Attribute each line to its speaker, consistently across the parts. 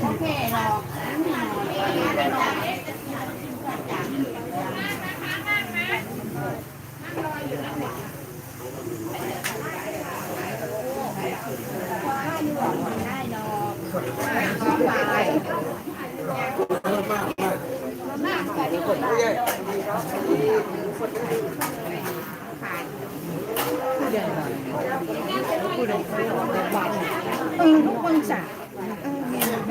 Speaker 1: โอเคหรอกได้ดอกขอไปเออทุกคนจ้ะ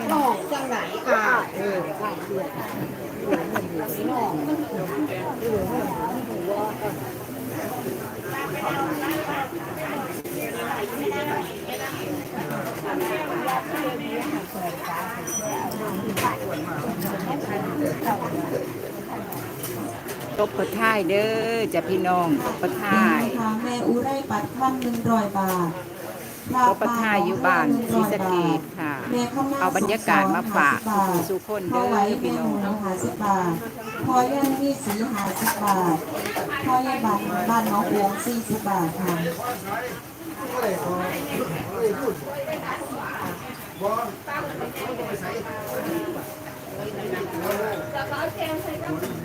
Speaker 1: หลอกจังไหนค่ะเออ
Speaker 2: ตบกระท่ายเด้อจะพี่น้องตบกระท่าย
Speaker 3: แม่อูได้ปัดพันหนึ่งร้อยบาท
Speaker 2: ตบกระท่ายอยู่บ้านศรีสะเกษค่ะ
Speaker 3: แม่ข้าวหน้
Speaker 2: เอาบรรยากาศมาฝากสู่คนเด้
Speaker 3: พ่อ
Speaker 2: อ
Speaker 3: ไว้
Speaker 2: พี่
Speaker 3: แม่
Speaker 2: น้
Speaker 3: ห
Speaker 2: อง
Speaker 3: มูหาสิบบาทพ่อยันมีสีหาสิบบาทพ่อยายบันบ้านน้องโอ่งสี่สิบบาทค่ะ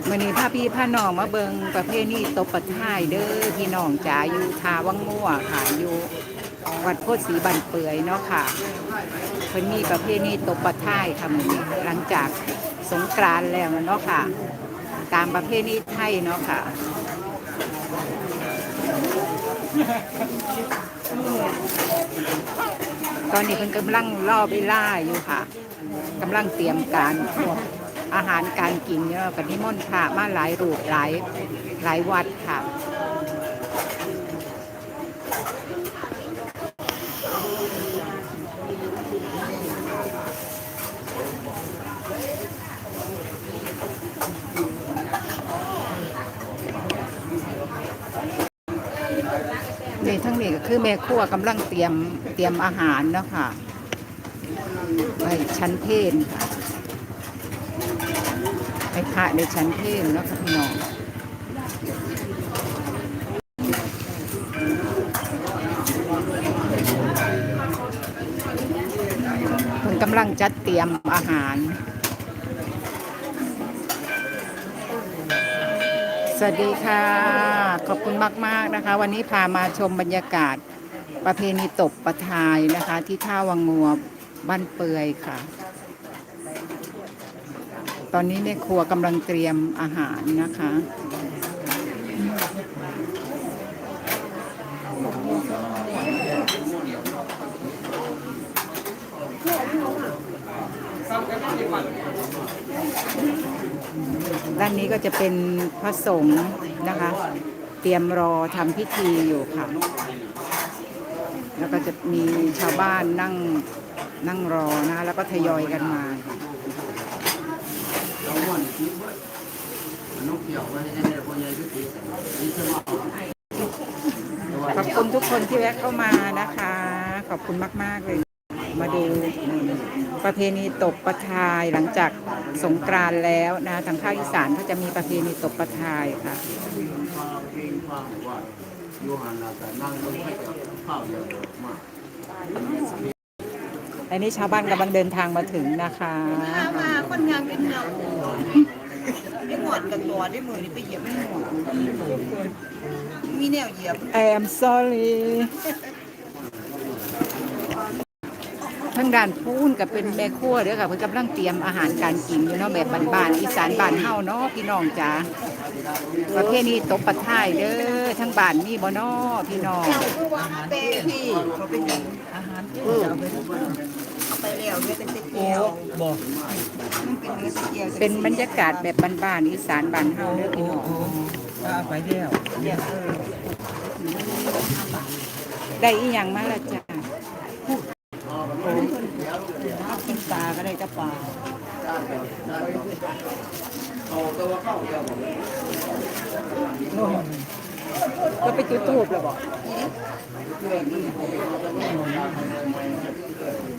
Speaker 2: มื่อนี้พาพี่พาน้องมาเบิงประเพณีตบกระท่ายเด้อพี่น้องจ๋าอยู่ทาวังมั่วค่ะอยู่ วัดโพธิ์ศรีบันเปื่อยเนาะค่ะเพิ่นมีประเพณีตบกระท่ายค่ะมื้อนี้หลังจากสงกรานต์แล้วเนาะค่ะ ตามประเพณีไทยเนาะค่ะตอนนี้เพิ่นกำลังล่อเวลาอยู่ค่ะกำลังเตรียมการพวกอาหารการกินเนี่ยกันนิมนต์พระมาหลายรูปหลายหลายวัดค่ะ คือแม่ครัวกำลังเตรียมเตรียมอาหารเนาะค่ะไว้ชั้นเพนค่ะให้พระในชั้นเพนเนาะค่ะพี่น้องคนกำลังจัดเตรียมอาหาร สวัสดีค่ะ ขอบคุณมาก ๆ นะคะ วันนี้พามาชมบรรยากาศประเพณีตบประทายนะคะ ที่ท่าวังงัวบ้านเปือยค่ะ ตอนนี้แม่ครัวกำลังเตรียมอาหารนะคะานนี้ก็จะเป็นพระสงฆ์นะคะ เตรียมรอทำพิธีอยู่ค่ะ แล้วก็จะมีชาวบ้านนั่งนั่งรอนะคะแล้วก็ทยอยกันมาขอบคุณทุกคนที่แวะเข้ามานะคะ ขอบคุณมาก ๆ เลย มาดูประเพณีตบประทายหลังจากสงกรานต์แล้วนะทางภาคอีสานเขาจะมีประเพณีตบประทายค่ะอันนี้ชาวบ้านกำลังเดินทางมาถึงนะคะ
Speaker 1: มาคนงานเป็นเงาได้หมดกับตัวได้มือนี่ไปเหยียบไม่หมดมีแนวเหยียบ
Speaker 2: I am sorry ทั้งด้านพูนกับเป็นแม่ครัวเด้อค่ะเพิ่นกำลังเตรียมอาหารการกินอยู่เนาะแบบบ้านๆอีสานบ้านเฮาเนาะพี่น้องจ๋าประเภทนี้ตบปัดท้ายเด้อทั้งบ้านมีบ่เนาะพี่น้อง
Speaker 1: คือว่าเต้ที่เขาเป็นอาหารที่เอาไปเอาไปแล้วเนื้อเป็นเกี๊ยวบอกมันเป็นเนื้อเกี๊ยว
Speaker 2: เป็นบรรยากาศแบบบ้านๆอีสานบ้านเฮาเด้อพี่น้อง
Speaker 1: เอาไปแล้วเนี่ยเออ
Speaker 2: ได้อีหยังมาละจ้า
Speaker 1: กินปลาก็ ได้กับปลา
Speaker 2: ก็ไปจุดทูบแล้วบอก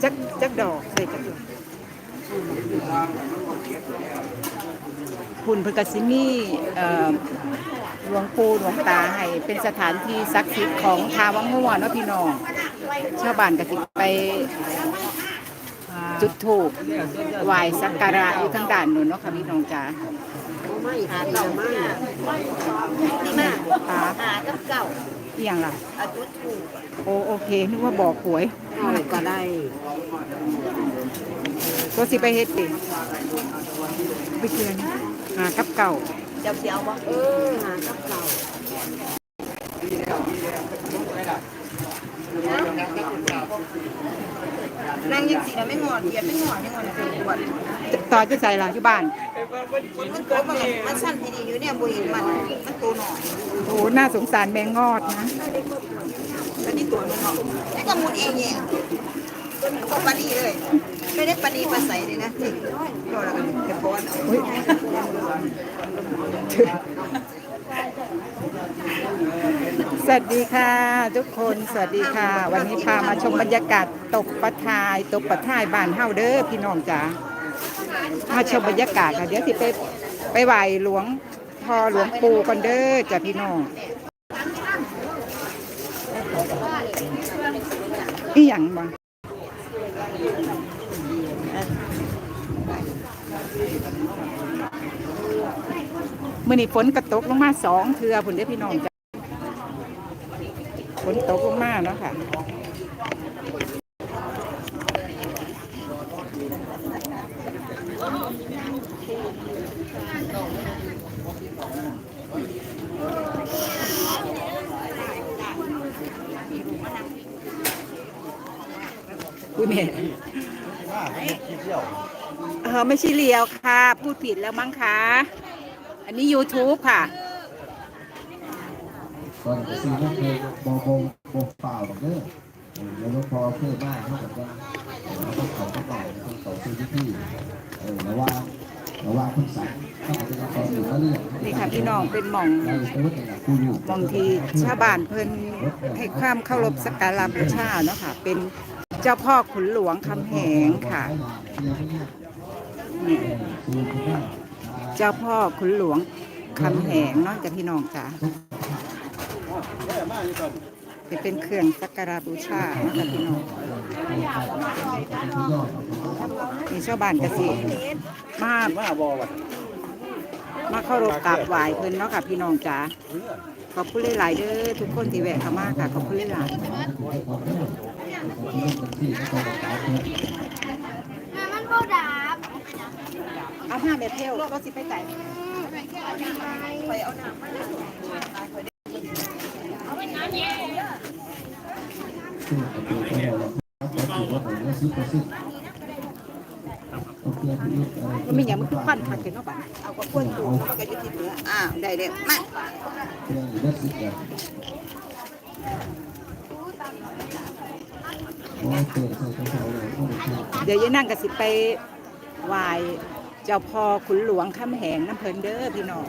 Speaker 2: จักจักดอกใส่จักดอกคุณเพนกสิมีเอ่อหลวงปู่หลวงตาให้เป็นสถานที่ศักดิ์สิทธิ์ของทาวังม่วนเนาะพี่น้องชาวบ้านก็สิไป จุดถูกไหว้สักการะอยู่ทางด้านนู้นเนาะค่ะพี่น้องจ๋า
Speaker 1: ไม่หาเก่ามากนี่มาก
Speaker 2: ค่ะ
Speaker 1: หากับเก่า
Speaker 2: อหย่างล่ะ
Speaker 1: อาจุดถูก
Speaker 2: โอโอเคนึกว่าบอกหวย
Speaker 1: ก็ได้
Speaker 2: ตัวสิไปเฮ็ดติไปเทือนหากับเก่า
Speaker 1: เจ้าเสียวบ่เออหากับเก่า นั่งยังสีไม่หอดเหยียดไม่หอดไม่หอดเลยปวด
Speaker 2: ต่อจะใส่ล่ะอยู่บ้าน
Speaker 1: มันตัวมันมันสั้นทีดีอยู่เนี่ยบุยมันมันตัวหน่อย
Speaker 2: โอ้น่าสงสารแมงงอดนะ
Speaker 1: แล้วนี่ตัวมันหน่อยไอ้ก็มุดเองเนี่ยก็ปานีเลยไม่ได้ปานีปาใสเลยนะนี่ก็แล้วกันเป็นบอล
Speaker 2: อุ๊ย สวัสดีค่ะ ทุกคนสวัสดีค่ะ วันนี้พามาชมบรรยากาศตกปลาทาย ตกปลาทายบ้านเฮาเด้อพี่น้องจ๋ามาชมบรรยากาศค่ะเดี๋ยวสิไปไปไหว้หลวงพ่อหลวงปู่ก่อนเด้อจ้ะพี่น้องอีหยังบ้างมื่อนี้ฝนกระตกลงมาสองเทือผุนเด้พี่น้องจ นตกมาเนาะค่ะคุยแม่เออไม่ใช่เลียวค่ะ พูดผิดแล้วมั้งคะ อันนี้ YouTube ค่ะ
Speaker 4: ก่อนจะซื้อน้ำเพลงบอบงบงเปล่าหรอกเด้อแล้วพอเพิ่มมากเท่ากับว่าเราต้องเขาต้องเปล่าต้องเขาซื้อที่ที่เออแล้วว่าแล้วว่าคุณสั่งต้องเอาย
Speaker 2: นี่ค่ะพี่น้องเป็นหม่อง
Speaker 4: ได้ไปว่องกูอยู่
Speaker 2: บางทีชาวบ้านเพิ่นให้ความเคารพสักการะบูชาเนาะค่ะ เป็นเจ้าพ่อขุนหลวงคำแหงค่ะ เจ้าพ่อขุนหลวงคำแหงเนาะจากพี่น้องจ้ะ เป็นเครื่องสักการะบูชาเนาะค่ะพี่น้องมีชาวบ้านกสิมามาเคารพกราบไหว้เพิ่นเนาะค่ะพี่น้องจ๋าขอบคุณหลายๆเด้อทุกคนที่แวะเข้ามาค่ะขอบคุณหลายๆ
Speaker 5: มันโบดาบ
Speaker 2: เอาผ้าแบบเทลก็สิไปใส่
Speaker 1: ไปเอาหนัง มา
Speaker 2: ก็มีอย่างมันคือควันคักเห็นนาะบัด
Speaker 1: เอากระพุ้นถูแล้วก็ยึดติดเนื้ออ่าได้เลยมา
Speaker 2: เดี๋ยวยายนั่งก็สิไปไหว้เจ้าพ่อขุนหลวงคำแหงน้ำเพลินเด้อพี่น้อง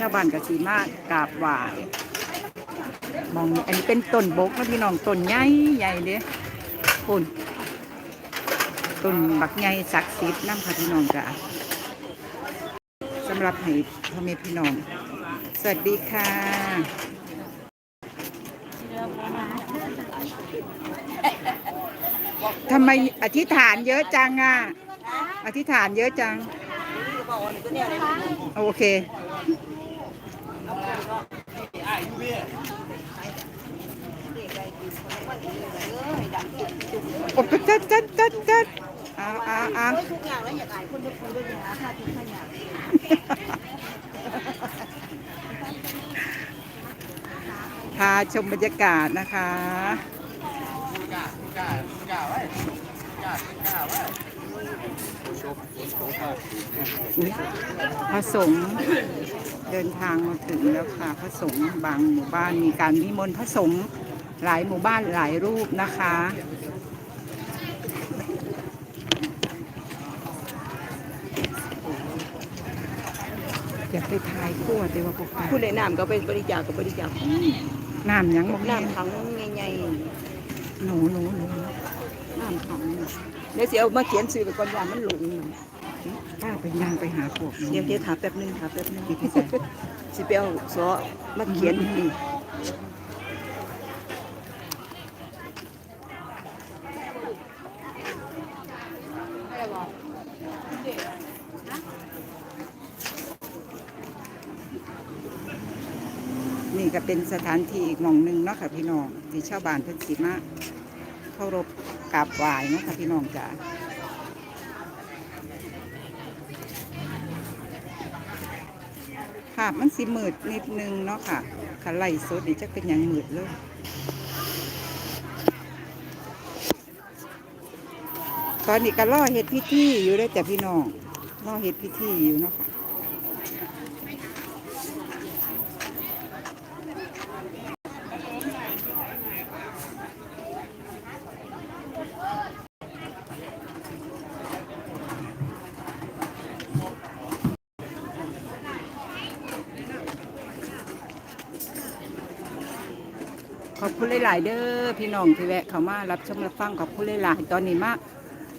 Speaker 2: ชาวบ้านกสีมากกราบไหว้มองนี่อันนี้เป็นต้นบกนะพี่น้องต้นใหญ่ใหญ่เด้คุณต้นบักใหญ่ศักดิ์สิทธิ์น้ำค่ะพี่น้องจ้ะสำหรับให้พ่อแม่พี่น้อง สวัสดีค่ะทำไมอธิษฐานเยอะจังอะ อธิษฐานเยอะจัง โอเค โอ้จัดจัดจัดจัดอ้าวอ้าวอ้าว
Speaker 1: ทุกอย่างแล้วอยากอายคนทุกคนด้วยนะถ้าทุกขยัน
Speaker 2: พาชมบรรยากาศนะคะพระสงฆ์เดินทางมาถึงแล้วค่ะพระสงฆ์บางหมู่บ้านมีการนิมนต์พระสงฆ์หลายหมู่บ้านหลายรูปนะคะ อยากไปทายขั้วแต่ว่าพวก
Speaker 1: ผู้ใดน้ำก็เป็นบริจาคกับบริจาค
Speaker 2: น้ำหยังบอกน้
Speaker 1: น้ำถังใหญ่ำ
Speaker 2: หนูหนูหนู
Speaker 1: ๆน้ำถังเดี๋ยวสิเอามาเขียนซื้อไปก่อนว่ามันหลง
Speaker 2: ป้าไปย่างไปหาพวก
Speaker 1: เดี๋ยวเดี๋ยวถามแป๊บนึงถามแป๊บนึง
Speaker 2: ที่ที่ใส่
Speaker 1: สิไปเอาซอมาเขียนนี่
Speaker 2: นี่ก็เป็น สถานที่อีกหม่องหนึ่งเนาะค่ะพี่น้องที่ชาวบ้านเพิ่นสิมาเคารพกราบไหว้เนาะค่ะพี่น้องจ้าภาพมันสิมืดนิดนึงเนาะค่ะคันไล่สดนี่จะเป็นอย่างมืดเลยตอนนี้ก็ล่อเฮ็ดพิธีอยู่เลยแต่พี่น้องล่อเฮ็ดพิธีอยู่เนาะค่ะ ขอบคุณหลาย ๆ เด้อพี่น้องที่แวะเข้ามารับชมรับฟังขอบคุณหลาย ๆ ตอนนี้มา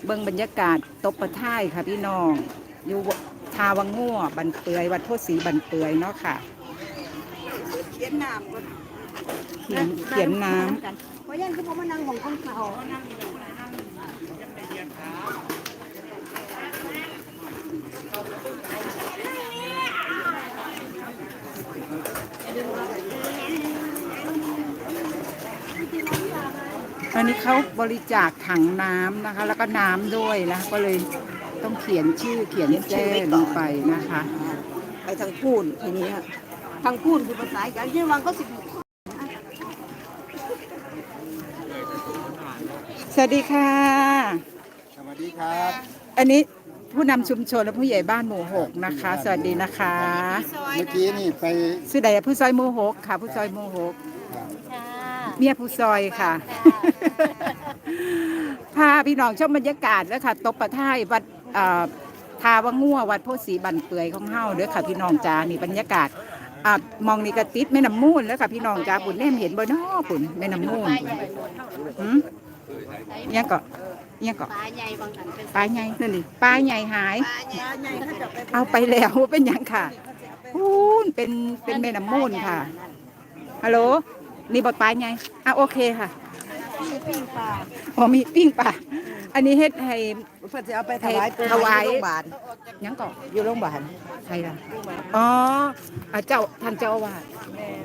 Speaker 2: เบิ่งบรรยากาศตบประท่ายค่ะพี่น้อง อยู่ทาวังงัวบันเปือยวัดโพธิ์ศรีบันเปือยเนาะค่ะ
Speaker 1: เขียนน้ำก่อน
Speaker 2: เขียนเขียนน้
Speaker 1: เพราะยันคือผมมานั่งของคนเขาำ
Speaker 2: อันนี้เขาบริจาคถังน้ำนะคะ แล้วก็น้ำด้วยนะก็เลยต้องเขียนชื่อเขียนแจ้ลงไปนะคะ
Speaker 1: ไปทางพูนทีนี้ทางพูนคือภาษาอีกอันที่วางก็สิ
Speaker 2: สวัสดีค่ะ
Speaker 4: สวัสดีครับ
Speaker 2: อันนี้ผู้นำชุมชนและผู้ใหญ่บ้านหมู่หกนะคะ สวัสดีนะคะ
Speaker 4: เมื่อกี้นี่ไป
Speaker 2: ชื่อใดอะผู้ซอยหมู่หกค่ะ ผู้ซอยหมู่หก
Speaker 5: ค่ะ
Speaker 2: เมียผู้ซอยค่ะ พาพี่น้องชมบรรยากาศแล้วค่ะ ตบประท่ายวัดเอ่อทาวังงัววัดโพธิ์ศรีบันเปือยของเฮาเด้อค่ะพี่น้องจ้านี่บรรยากาศอะมองนี่กระติดแม่น้ำมูลแล้วค่ะพี่น้องจ้าปุ่นแนมเห็นบ่เนาะปุ่นแม่น้ำมูลหืมยังก็ยังก็
Speaker 5: ปลาใหญ่บางอันเป็น
Speaker 2: ปลาใหญ่นั่นนี่ปลาใหญ่หาย
Speaker 1: ปลาใหญ่เขาจะไป
Speaker 2: เอาไปแล้วเป็นหยังค่ะพูนเป็นเป็นแม่น้ำมูลค่ะฮัลโหล นี่บทปลาใหญ่อะโอเคค่ะ
Speaker 1: ปิ้งปลา
Speaker 2: อ๋อมีปิ้งปลาอันนี้เฮ็ดให้
Speaker 1: เพื่อจะเอาไปถวายปู่
Speaker 2: ถวาย
Speaker 1: โรงพยาบาล
Speaker 2: หยังก่อน
Speaker 1: อยู่โรงพยาบาล
Speaker 2: ใครล่ะอ๋ออะเจ้าท่านเจ้าอาวาส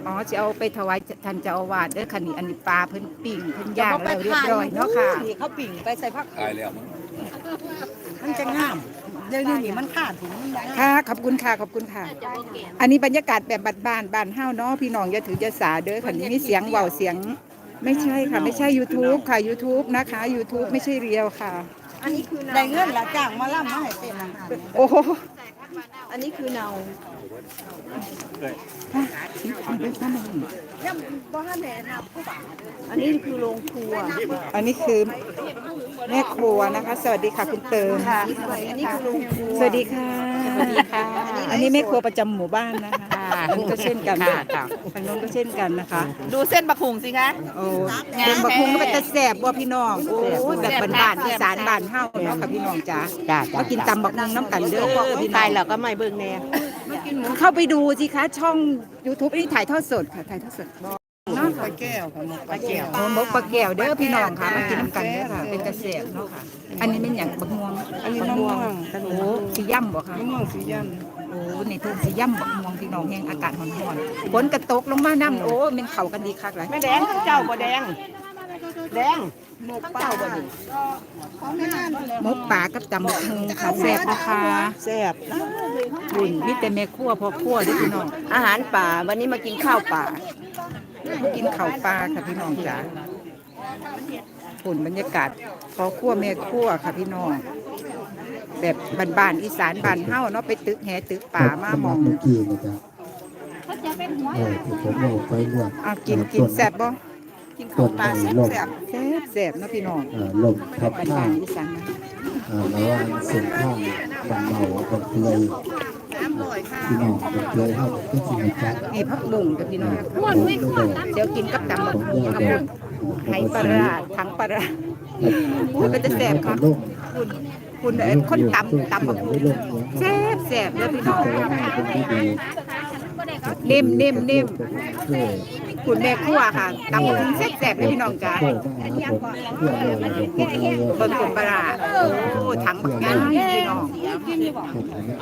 Speaker 2: อ๋อจะเอาไปถวายท่านเจ้าอาวาสเด้อค่ะนี่อันนี้ปลาเพิ่นปิ้งเพิ่นย่างแล้วเรียบร้อยเนาะค่ะ
Speaker 1: นี่เขาปิ่งไปใส่ผัก
Speaker 6: ตายแล้วมั้ง
Speaker 1: มันจะงาม เดี๋ยวนี้มันขาดถุงมันได้
Speaker 2: ค่ะขอบคุณค่ะขอบคุณค่ะ อันนี้บรรยากาศแบบบ้านๆบ้านเฮาเนาะพี่น้องอย่าถืออย่าสาเด้อค่ะนี่มีเสียงเว้าเสียง ไม่ใช่ค่ะ ไม่ใช่ YouTube ค่ะ YouTube นะคะ YouTube ไม่ใช่เรียวค่ะ
Speaker 1: อันนี้คือได้เงินละจ้างมาล่ำมาให้เป็นอาหาร
Speaker 2: โอ้โห
Speaker 1: อันนี้คือเนาอันนี้คือโรงครัว
Speaker 2: อันนี้คือแม่ครัวนะคะ สวัสดีค่ะคุณเติม
Speaker 1: ค่ะ อันนี้คือโรงครัว
Speaker 2: สวัสดีค่ะ สวัสดีค่ะ อันนี้แม่ครัวประจำหมู่บ้านนะคะอันนี้ก็เช่นกันค่ะทางโน้นก็เช่นกันนะคะ
Speaker 1: ดูเส้นบะคุงสิคะ
Speaker 2: โอ้เป็นบักฮุงก็เป็นตะแสบบ่พี่น้อง โอ้ยแบบบ้านๆอีสานบ้านเฮาเนาะค่ะพี่น้องจ้ามากินตำบักฮุงน้ำกันเด้อพี่น้
Speaker 1: ตา
Speaker 2: อยง
Speaker 1: แล้วก็ไม่เบิ่งแน่
Speaker 2: เข้าไปดูสิคะช่อง YouTube นี่ถ่ายทอดสดค่ะถ่ายทอดสดเนาะ
Speaker 1: ปลาแก้วค่ะหมกปลาแก้ว
Speaker 2: โอ้มกปลาแก้วเด้อพี่น้องค่ะมากินน้ำกันเด้อค่ะเป็นกระแสบเนาะค่ะอันนี้เป็นอย่างบักม่วง
Speaker 1: อันนี้มะม่วง
Speaker 2: โอ้สีย่ำบ่ค่ะ
Speaker 1: มะม่วงสีย่
Speaker 2: โอ้ในทุ่งสีย่ำบักม่วงพี่น้องแห้งอากาศร้อนๆฝนกระตกลงมาน้ำโอ้มันเข้ากันดีคักเลยำ
Speaker 1: ไม่แดงทั้งเจ้าบ่แดงแดง
Speaker 2: ทั้งเจ้าบ่ดีมกปลากับตำบักฮุงค่ะแซ่บนะคะ
Speaker 1: แซ่บ
Speaker 2: บุญมีแต่แม่ครัวพ่อครัวเด้วยพี่น้อง
Speaker 1: อาหารป่าวันนี้มากินข้าวป่า
Speaker 2: มากินข้าวปลาค่ะพี่น้องจ๋าผลบรรยากาศพ่อครัวแม่ครัวค่ะพี่น้องแบบบ้านๆอีสานบ้านเฮาเนาะไปตึกแหตึกป่ามามอง
Speaker 4: เมื่อกี้นะจ๊ะเออที่ผมเอาไปเลือก
Speaker 2: อะกินกินแซ่บบ่
Speaker 1: กินข้าวป่าแซ่บแซ่บ
Speaker 2: แซ่บแซ่บเนาะพี่น้อง
Speaker 4: เอ่อลมทับ
Speaker 2: บ้าน
Speaker 4: ข้า
Speaker 2: บ้างนอีสานนะ
Speaker 4: เอ่อระหว่างเส้นข้างบันเมาบันเกลยพี่น้องบันเกลยเข้าก็สิมาจัด
Speaker 2: นี่พักบุ้งกับพี่น้อง
Speaker 4: โอ้ยไม่ได้
Speaker 2: เดี๋ยวกินกับตำบัก
Speaker 4: ของ
Speaker 2: หุ่ง
Speaker 4: ยา
Speaker 2: กับ
Speaker 4: แด
Speaker 2: บุ้
Speaker 4: ง
Speaker 2: งไหปลาร้าถังปลาร้าอุ้ยเป็นแต่แซ่บค่ะ
Speaker 4: ลง
Speaker 2: คุณคุณเอ้ยคนตำตำบักหุ่งแซ่บแซ่บแล้วพี่น้อง
Speaker 4: แต่ว่าหน้าเป็นที่ดี
Speaker 2: นิ่มนิ่มนิ่ม
Speaker 4: เพื่อ
Speaker 2: คุณแม่ครัวค่ะตำบักหุ่งแซ่บๆเลยพี่น้องจ้า
Speaker 4: เพื่อมาครับผมเพื่อเลยเราเพื่อเลย
Speaker 2: เบิ่งคุณปลาร้าโอ้ถังบักงายพี่น้อง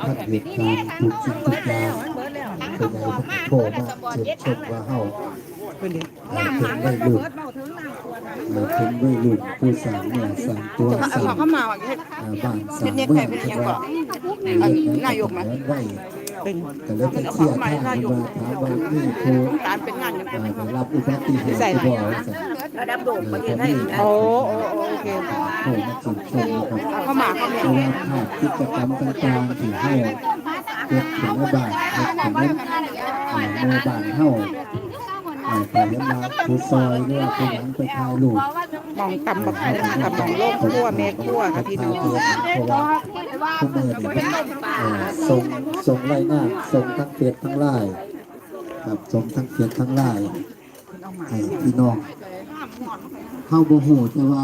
Speaker 4: พัดเหตุการณ์ทุกสิ่งทุกอย่างเป็นไงมันโผล่มาเชิญชมว่าเฮา
Speaker 2: คุณดิ
Speaker 4: เอ่อถึงได้ลูกเอ่อถึงด้ลูกผู้สางเนี่ยสางตัวสาง
Speaker 1: เข้ามาว่า
Speaker 4: เอ่อบ้านสร้างเมืองที่ว่าเนายกมาไว้
Speaker 2: เป็น
Speaker 4: ก็เลยไปเคลียร์ทางมาถามว่านี่ครู
Speaker 1: การเป็นงาน
Speaker 4: เอ่อได้รับอุบัติเหตุที่บ่อสั่น
Speaker 1: ระดับโลกประเทศไทย
Speaker 2: โอ้โอ้โอเค
Speaker 4: โอ้มาจิตชมนะครับ
Speaker 1: เข้ามาเข้ามา
Speaker 4: เพราะว่าภาพกิจกรรมต่างๆที่เฮาเฮ็ดถึงในบ้านเฮ็ดถึงในเอ่อหมู่บ้านเฮาเอ่อไปเห็นว่าผู้ซอยหรือว่าผู้หยังไปถ่ายรูป
Speaker 2: มองตำบักหุ่งกับมองโลกครัวแม่ครัวค่ะพี่น้อง
Speaker 4: เพราะว่าทุกมือเนี่ยมันเอ่อส่งส่งรายงานส่งทั้งเฟซทั้งไลน์ ครับส่งทั้งเฟซทั้งไลน์ให้พี่น้องเฮาบ่ฮู้แต่ว่า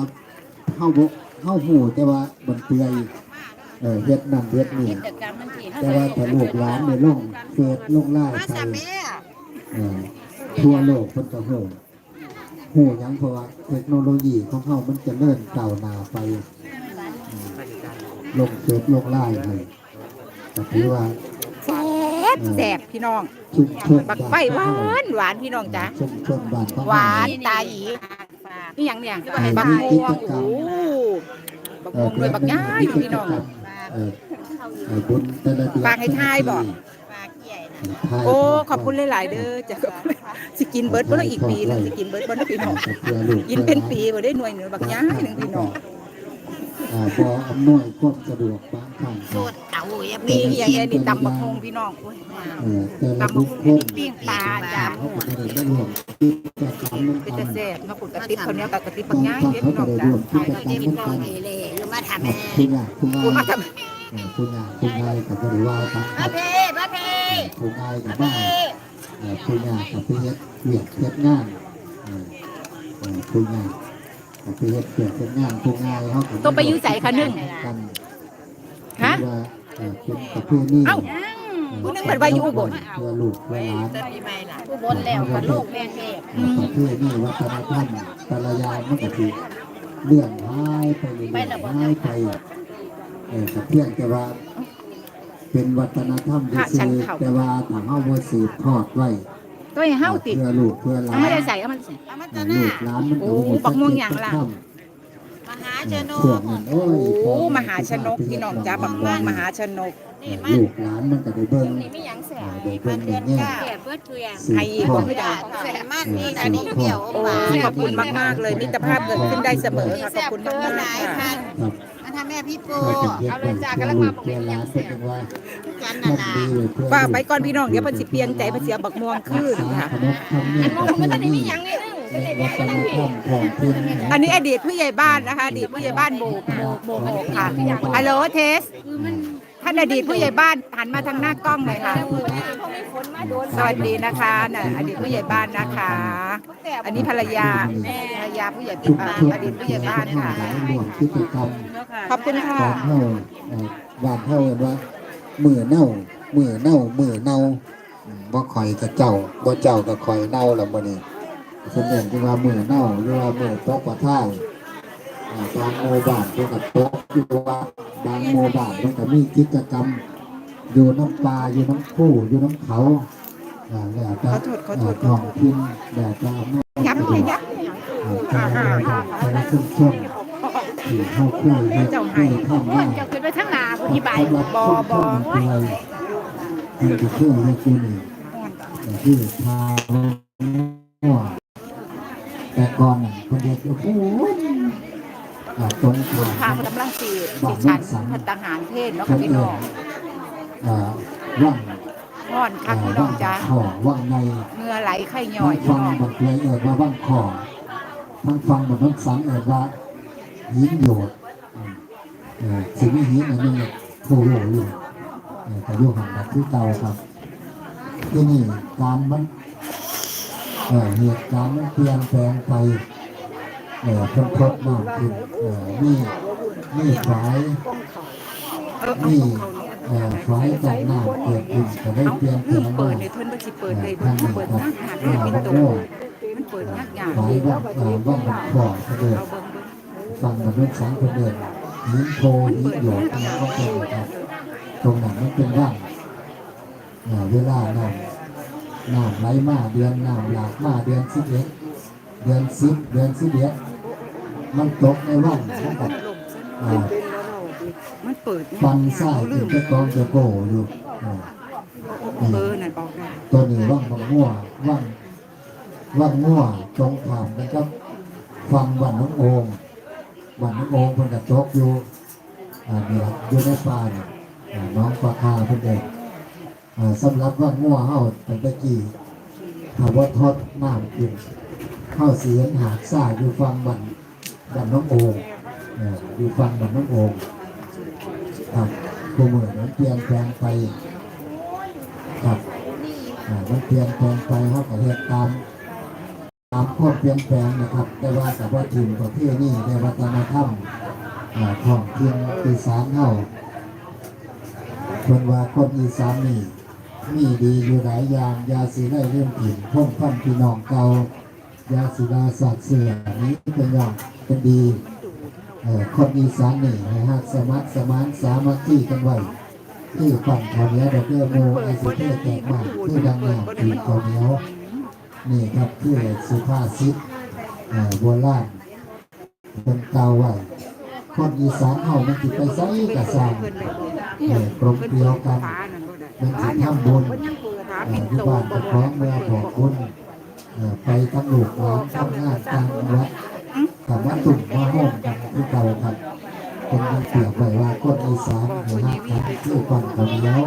Speaker 4: เฮาบ่เฮาฮู้แต่ว่ามันเปื่อยเออเฮ็ดนั่นเฮ็ดนี่แต่ว่าถ้าลูกหลานได้ลงเฟซลงลน์ไปเออทั่วโลกเพิ่นก็ฮู้ฮู้หยังเพราะว่าเทคโนโลยีของเฮามันจะเริ่มก้าวหน้าไปลงเฟซลงลน์ให้ก็ถือว่า
Speaker 2: แซ่บแซ่บพี่น้อง บักไฟหวานหวานพี่น้องจ้า
Speaker 4: ชุมชนบ้านของ
Speaker 2: หวานตาอีนี่ยังเนี่ยบักม่วงโอ้บัก
Speaker 4: เอ
Speaker 2: ม่ว
Speaker 4: ง
Speaker 2: ด้วยบักง่ายอยู่พี่น้อง
Speaker 4: เออเออบุญแต่ละเดือน
Speaker 2: ฝากให้ทายบ่
Speaker 4: ทาย
Speaker 2: โอ้ขอบคุณหลาย ๆ เด้อจ้ะสิกินเบิร์ดบ่ได้อีกปีหนึงสิกินเบิร์ดบ่ได้พี่น้อง
Speaker 4: กิ
Speaker 2: นเป็นปีบ่ได้หน่วยหนึงบักย้ายหนึ่งพี่น้อง
Speaker 4: อ่าบ่อำนวยความสะดวกบางครั้งก็
Speaker 2: มีเฮียเอ็นี่ตำบักฮงพี่น้องโอ้ย
Speaker 4: เออแต่ละ
Speaker 2: ตำบั
Speaker 4: บุ
Speaker 2: ก
Speaker 4: ค
Speaker 2: ฮ
Speaker 4: ค
Speaker 2: ง
Speaker 4: ล
Speaker 2: ปิ้งปลาจ้า
Speaker 4: เขาก็จะได้ร่วมกิจกรรมนั้น
Speaker 2: เป็น
Speaker 4: กั
Speaker 2: แต่
Speaker 4: น
Speaker 2: แซ่บเนาะคุณกระติบคนนี้กับกระติบบั
Speaker 4: บากง
Speaker 2: ย้าย
Speaker 4: ครั้ง
Speaker 2: เด้อ
Speaker 4: เขา
Speaker 2: พี่น้
Speaker 4: ก็
Speaker 2: อง
Speaker 4: ได้
Speaker 2: จ้า
Speaker 4: ร่วมกิจกรรมนั้นกันผู้ยากผู้
Speaker 2: กู
Speaker 4: ง่า
Speaker 2: มายทำ
Speaker 4: เออผู้ยากผู้ง่ายกับบริวารครับครับผู้ง่ายกับบ้านเออผู้ยากกับผู้เฮ็ดเวียกเฮ็ดงานเออเออผู้ยาก กับผู้เฮ็ดเวียกเฮ็ดงานผู้ง่ายเขาก็
Speaker 2: ต้องไปอยู่ไสคะนึ่ง
Speaker 4: กัน
Speaker 2: ฮะ
Speaker 4: ถือว่าเออเป็นประเพณี
Speaker 2: เอ้าผู้นึงเปิดไว้อยู่อุบล
Speaker 4: เพื่อลูกเพื่อหลาน
Speaker 5: ผู้บนแล้วกับลูกแม่เทพ
Speaker 4: ประเภทนี้วัฒนธรรมแต่ละอย่างมันก็คือเลื่อนหายไปเรื่อยๆหายไปเออแต่เพียงแต่ว่าเป็นวัฒนธรรมที่
Speaker 2: พระฉั
Speaker 4: สื
Speaker 2: น
Speaker 4: บ
Speaker 2: เข้า
Speaker 4: แต่ว่าถ้าเฮาบ่สืบทอดไว้
Speaker 2: ตัวให้เฮาติด
Speaker 4: เพื่อลูกเพื่อหลา
Speaker 2: เอา
Speaker 4: น
Speaker 2: ไม่ได้ใส่เอามันใส่
Speaker 4: ลูกหลานมัน
Speaker 2: โอ้บักม่วงอย่างล่ะ
Speaker 5: มหาชน
Speaker 4: ช่วงนั้นโอ้ย
Speaker 2: โอ้มหาชนกพี่น้องจ้าบักม่วงมหาชนก
Speaker 4: ลูกหลานมันก็ได้เบิ่ง
Speaker 5: นี่ไม่ยังแส
Speaker 4: เอบอได้เบิ่งในแง่
Speaker 5: แสบเพื่อเพื่อน
Speaker 4: สืบ
Speaker 2: ให้
Speaker 4: ทอด
Speaker 2: ไม่ได้
Speaker 5: แสบมันนี่อันนี้เกี่ยว
Speaker 2: โอ้ขอบคุณมาก ๆ เลยมิตรภาพเกิดขึ้นได้เสมอค่ะขอบคุณมากๆค่ะ
Speaker 4: ครับ
Speaker 5: อัน ทำแม่พี่โป
Speaker 4: เอาเลยจ้ากำลังมาบอกเป็นยังเสียว่า
Speaker 5: กัน
Speaker 4: มั
Speaker 5: น่ะ
Speaker 4: น
Speaker 5: นะ
Speaker 4: ดีเลยเพื่อ
Speaker 2: ป้าไปก่อนพี่น้องเดี๋ยวเพิ่นสิเปลี่ยนใจเพิ่นสิเอาบักม่วงคืนค่ะ
Speaker 4: ขนบธรรมเนียมประเพณีวัฒนธรรมของพื้น
Speaker 2: อันนี้อดีตผู้ใหญ่บ้านนะคะอดีตผู้ใหญ่บ้านโบกโบกโบกโบกค่ะฮัลโหลเทสท่านอดีตผู้ใหญ่บ้านหันมาทางหน้ากล้องหน่อยค่ะ สวัสดีนะคะน่ะอดีตผู้ใหญ่บ้านนะคะ อันนี้ภรรยาภรรยาผู้ใหญ่
Speaker 4: ชุม
Speaker 2: บ้าน
Speaker 4: ชน
Speaker 2: อดีตผู้ใหญ่บ้าน
Speaker 4: ทั้ง
Speaker 2: ค่ะ
Speaker 4: หลายรวมกิจกรรม
Speaker 2: ขอบคุณค่ะ
Speaker 4: บ้านเฮาเอ่อบ้านเฮาเห็นว่ามือเน่ามือเน่ามือเน่าอืมบ่ข่อยกับเจ้าบ่เจ้ากับข่อยเน่าแล้วมื้อนี้เพิ่นเห็นที่ว่ามือเน่าหรือว่ามือตกกระท่ายอ่า บางหมู่บ้านเพิ่นก็ตกอยู่ว่าบางหมู่บ้านเพิ่นก็มีกิจกรรม อยู่น้ำปลาอยู่น้ำคู่อยู่น้ำเขาอ่าแล้วแต่
Speaker 2: น้อ
Speaker 4: งถิ่นแล้วแต่อำนาจ
Speaker 2: ยับหน่อยยับ
Speaker 4: แต่ละแต่ละชุมชนที่เข้าคู่เฮ็ดคู่ทำมา
Speaker 5: เจ้าขึ้นไปทั้งนาผู้ที่ใบ
Speaker 4: สำหรับชุมชนไทยที่จะคู่ให้คู่นี่แต่ที่ทางหัวแต่ก่อนคนเดียวก็โอ้ยอ่าตรงทาง
Speaker 2: ทางกำลังสีสีชันพัฒหารเพศเนาะ
Speaker 4: ค่ะ
Speaker 2: พี่น้อง
Speaker 4: ว่าง
Speaker 2: พ่อนคักพี่น้องจ้า
Speaker 4: ว่างใน
Speaker 2: เมื่อไหลไข่ย่อย
Speaker 4: ฟังบทเพลงเอ่ยว่าว่างขอทั้งฟังบทน้องสังเอ่ยว่าหินโยดสิ่งที่หินอันนี้โผล่อยู่แต่โยหันแบบที่เก่าครับ ที่นี่การมันเอ่อเหตุการณ์มันเปลี่ยนแปลงไป เอ่อเพิ่มเพิ่มากขึ้นเอ่อนี่นี่ฝาย
Speaker 2: เออเอา
Speaker 4: นี่
Speaker 2: ของเขาเนี่ย
Speaker 4: เอ่อฝายจากน้ำเกิดขึ้นก็ได้
Speaker 2: เป
Speaker 4: ลี่ยนแปลง
Speaker 2: เปิดในเพิ่นบ่สิเปิดเลย
Speaker 4: ทาง
Speaker 2: เปิด
Speaker 4: กับ
Speaker 2: หน้าหาด
Speaker 4: อ่า
Speaker 2: ปิน
Speaker 4: บัก
Speaker 2: โต
Speaker 4: โม่
Speaker 2: มันเปิดยากยาก
Speaker 4: ฝายว่างอ่าว่างบักขอเขาเดิน
Speaker 2: เอาเบิ่งเบิ่ง
Speaker 4: ฟังกับเรื่องสังคนเดินหินโพหินหยดอะไรก็เป็นครับตรงนั้นมันเป็นว่างอ่าเวลาน้ำน้ำไหลมาเดือนน้ำหลากมาเดือนสิบเอ็ดเดือนสิบเดือนสิบเอ็ด มันตกในว่างมันกับ
Speaker 2: มันเปิด
Speaker 4: ฟัง
Speaker 2: ยาก
Speaker 4: ซ้าย
Speaker 2: เอาลื
Speaker 4: ถึง
Speaker 2: ม
Speaker 4: จะกองจะโกอยู่
Speaker 2: เบอร์นั่นออกได้
Speaker 4: ตัวนี้ว่างบางมั่วว่างว่างมั่วตรงถามกันครับ ฟังวันน้องโอมวันน้องโอมเพิ่นกระจกอยู่อ่าเนี่ยอยู่ในป่าเนี่ยน้องปลาคาเพิ่นเด็กอ่าสำหรับว่างมั่วเฮาตั้งแต่กี้ถ้าว่าทอดน้ำขึ้นเข้าเสียงหากซ่าอยู่ฟังวัน วันน้องโอมเอ่ออยู่ฟังวันน้องโอมครับผู้เหมือนเปลี่ยนแปลงไปครับอ่ามันเปลี่ยนแปลงไปครับกับเหตุการณ์ตามความเปลี่ยนแปลงนะครับแต่ว่ากับว่าถิ่นประเทศนี้ในวัฒนธรรมของเพียงอีสานเฮาคนว่าคนอีสานนี่มีดีอยู่หลายอย่างยาสีได้เรื่องถิ่นพ่องพันพี่น้องเก่า ยาสีดาสัตว์เสือนี้เป็นอย่างเป็นดีคนอีสานนี่ให้หักสมัครสมานสามัคคีกันไว้ที่ฝั่งเขาวเนี้ยดอกเบี้ยโมไอสุเทศแตกมากคือดังงานที่เขาวเหนี้ยวนี่ครับคือสุภาษิตโบราณเป็นเก่าไว้คนอีสานเฮามันสิไปไสกระสร้าง
Speaker 2: เอ
Speaker 4: อกลมเกลียวกัน
Speaker 2: มันบ่ได้
Speaker 4: มันสิทำบุญที่บ้าน
Speaker 2: บ่
Speaker 4: เจ้า
Speaker 2: บ่
Speaker 4: ของเมื่อบอกคุณ ไปทั้งลูกหลานทำงานต่างจังวัดกับมาตุ่มมาห้อมกันคือเก่าครับเป็นเปรียบไว้ว่าคนอีสานให้ฮักกันคือฝั่งเขาเหนี้ยว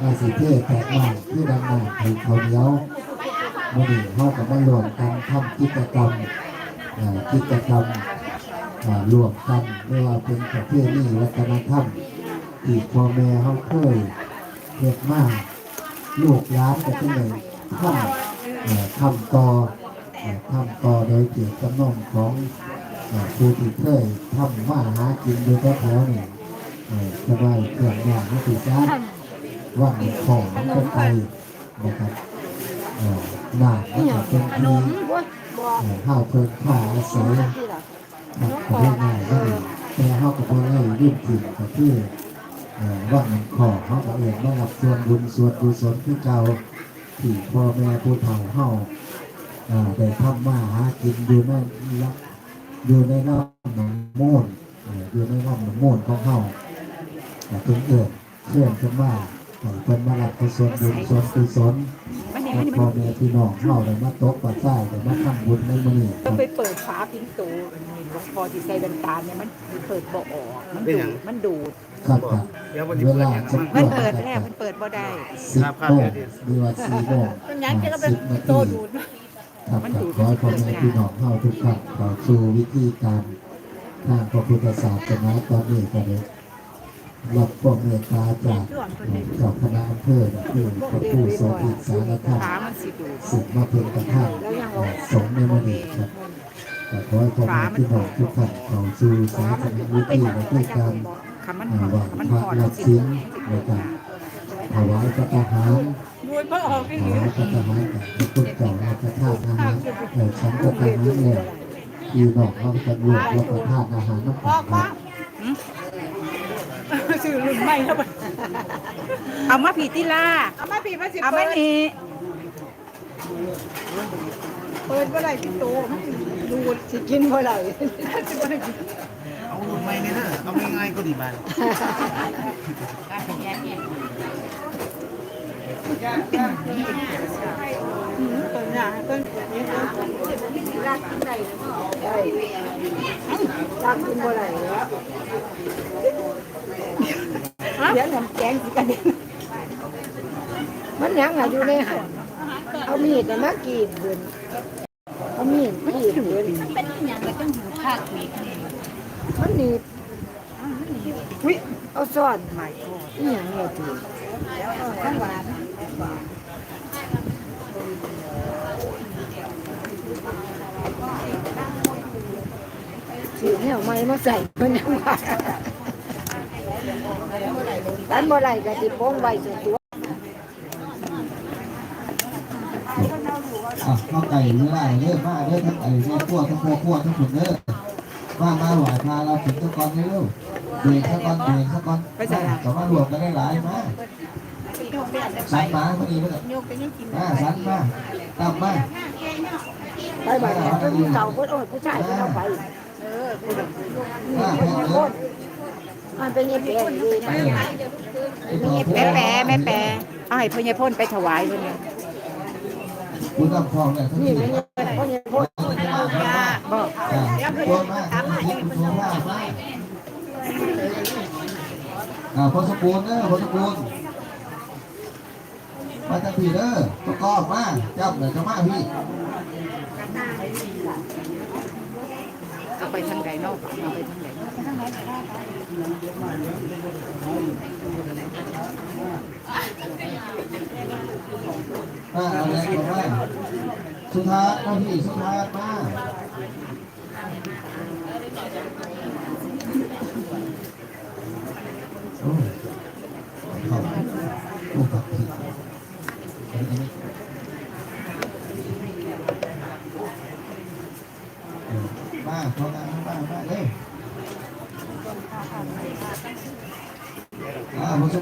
Speaker 4: อาสิเทศแตกมาที่ดังมากให้เขาเหนียวมื่อนี้เขากับมารวมกันทำกิจกรรมกิจกรรมรวมกันไม่ว่าเป็นประเพณีวัฒนธรรมที่พ่อแม่เขาเคยเฮ็ดมาลูกหลานก็เป็นเลยทำเอ่อ ทำต่อทำต่อโดยเกียรติจำนงของเอ่อผู้ที่เคยทำมาหากินอยู่แถวๆนี่เอ่อจะได้เครื่องอย่างที่ติดจ้าว่าของมันก็ไปนะครับหน้ามันก็เป็นที่ข้าวเพิ่นผ้าอาศัยครับก็เรียกง่ายก็ดีแต่ห้าวกับพวกเรายืมถิ่นก็คือเอ่ว่ามันของห้าวกับเองมารับส่วนบุญส่วนกุศลที่เก่า ที่พ่อแม่ผู้เฒ่าเฮาวเอ่อได้ทำมาหากินอยู่ในละอยู่ในน้ำหนองโม่นอยู่ในน้ำหนองโม่นของเฮาถึงเอิดเคลื่อนขึ้นมาเป็นมารับกุศลบุญส่วนกุศล พ่อแม่พี่น้องเข้าเลยมาตกปัดใต้เลยมาทำบุญในมื้อนี้ค
Speaker 2: ต้อ
Speaker 4: รั
Speaker 2: ง
Speaker 4: บ
Speaker 2: ไปเปิดฝาพิงโตหลวงพ่อที่ใส่แว่นตาเนี่ยมันเปิดบ่ออกมันดูดมันดูด
Speaker 4: ครับครับ
Speaker 6: เดี๋ยววัน
Speaker 4: เว
Speaker 6: นี้เปิด
Speaker 4: ลา
Speaker 6: อย่าง
Speaker 4: จะ
Speaker 2: มันเปิดแล้วมันเปิดบ่ได้
Speaker 4: สิบโมงหรือว่าสี่โมง
Speaker 5: เป็นหยังจะก็เป็น
Speaker 4: สิบนา
Speaker 5: โต
Speaker 4: ที
Speaker 5: ดูด
Speaker 4: ครับครับขอให้พ่อแม่พี่น้องเข้าทุกท่านเข้าสู่วิธีการทางพระพุทธศาสนาตอนนี้ก็เลย รับความเมตตาจากเจ้าคณะอำเภอคือพระผู้ทรงอิสารธรรม
Speaker 2: ขามันสิดูด
Speaker 4: สิ่มาเป็นกระทั่งสงฆ์ในวันนี้ครับแต่ขอให้พ่อแม่พี่น้องทุกท่านเข้าสู่ศาสนาวิธีในด้วยการ
Speaker 2: คำมัน
Speaker 4: อ่า
Speaker 2: ห
Speaker 4: ว่า
Speaker 2: มัน
Speaker 4: พระรั
Speaker 2: มัน
Speaker 4: บ
Speaker 2: สิ
Speaker 4: ศี
Speaker 2: ดู
Speaker 4: ล
Speaker 2: ด
Speaker 4: ในการถวายพระทหาร
Speaker 5: ดูดบ่ออก
Speaker 4: ถวายพระทหารกับพระพุทธเจ้าและพระธาตุอาหารเอ่อฉันพระทหารแล้วพี่น้องเขาจะรวมรับประทานอาหารน้ำตาลค รับ
Speaker 5: สื่อรุ่นใหม่แล้วบ่
Speaker 2: เอามาผีติล่า
Speaker 5: เอามาปีมาสิ
Speaker 2: เอามา
Speaker 5: เปิด
Speaker 2: นี่
Speaker 5: เปิดบ่ได้พี่โตมันสิดูดสิกินบ่ได้สิบ่ได้กิน
Speaker 6: เอาลงไม่เนี่ยนะเอาง่ายๆก็ดีบ้าน
Speaker 5: ต้นหญ้าต้นนี้นะรักกินได้ได้รักกินบ่ได้แล้ว เดี๋ยวน้ำแกงสิกันมันยังอะอยู่ในหันเอามีดน่ะมากรีดเบิ่นเอามีดกรีดเบิ่น
Speaker 1: เป็นอย่างไรต้องอยู่ภาคนี้
Speaker 5: มันหนีบอุ้ยเอาซ่อนใหม่อีหยังเนี่ยถือข้างหวานสีเนี่ยเอาไม้มาใส่เพิ่นยังว่า ร้านบ่ไรก็สิโป้งไว้สุดตัว
Speaker 4: ข้าวไก่เนื้อเริ่มมาเริ่มทั้งไก่เนื้อขั้วทั้งโคขั้วทั้งผุนเนื้อมามาหวานมาเราถึงตะกอนเร็วเบรกตะกอนเบรกตะกอนก็มารวมกันได้หลายมาสันมาพอดีมั้ยอ่าสันมาตามมา
Speaker 5: ไปบ่เนี่ยเพิ่นเก่าเพิ่นโอ้ยผู้ชายเพิ่นเอาไป
Speaker 4: มาแพงเยอะ
Speaker 5: มันเป็นยังไงดี
Speaker 4: ไปเลยไอ้ตัวผู้
Speaker 2: แม่แปรแม่แปรเอาให้พ่อใหญ่พ่นไปถวายเพิ่นเนี่ย
Speaker 4: คุณต้องคลองเนี่ย
Speaker 5: นี่
Speaker 4: ที่
Speaker 5: มัน
Speaker 4: นะ
Speaker 5: เพราะยังพ่น
Speaker 2: บอก
Speaker 4: อ่าตัวมาคิดตัวมามาอ่าพอสปูนเด้อพอสปูนมาตั้งพี่เด้อตัวกอบมาจับเลยจะมาพี่
Speaker 2: เอาไปทางใดเนอกเอาไปทางใดเนาะ
Speaker 4: อ่าอาแรงกว่ามาสุดท้ายมาพี่สุดท้ายมาโอ้ขอบโอ้ขอบพี่อั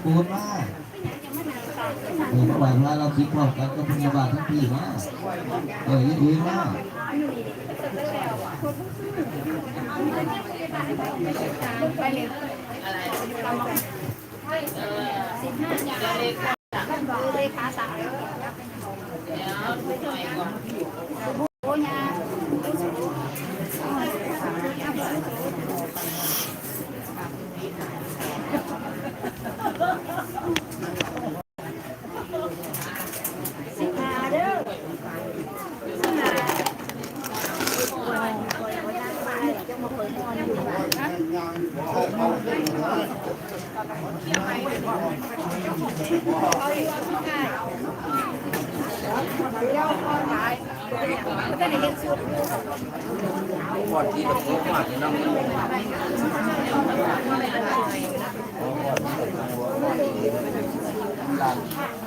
Speaker 4: กูดมากเออเมื่อวานว่าเราคิดพร้อมกันก็พยาบาลทั้งปีมากเออ
Speaker 7: ดีมาก
Speaker 6: สิบห้าอ
Speaker 4: ย่า
Speaker 6: งเลขาสั่งเลขาสั่ง หม
Speaker 4: ดที่ตะโกนมา
Speaker 6: ที่น้องนี่ดัง